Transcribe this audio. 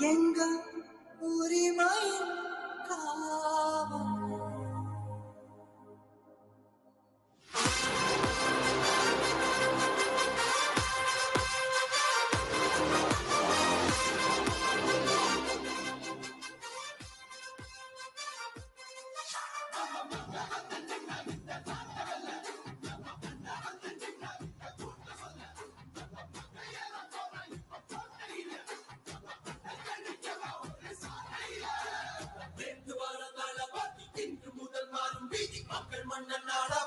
எங்கள் உரிமை காவல். மன்னன் நாட வர நெரும்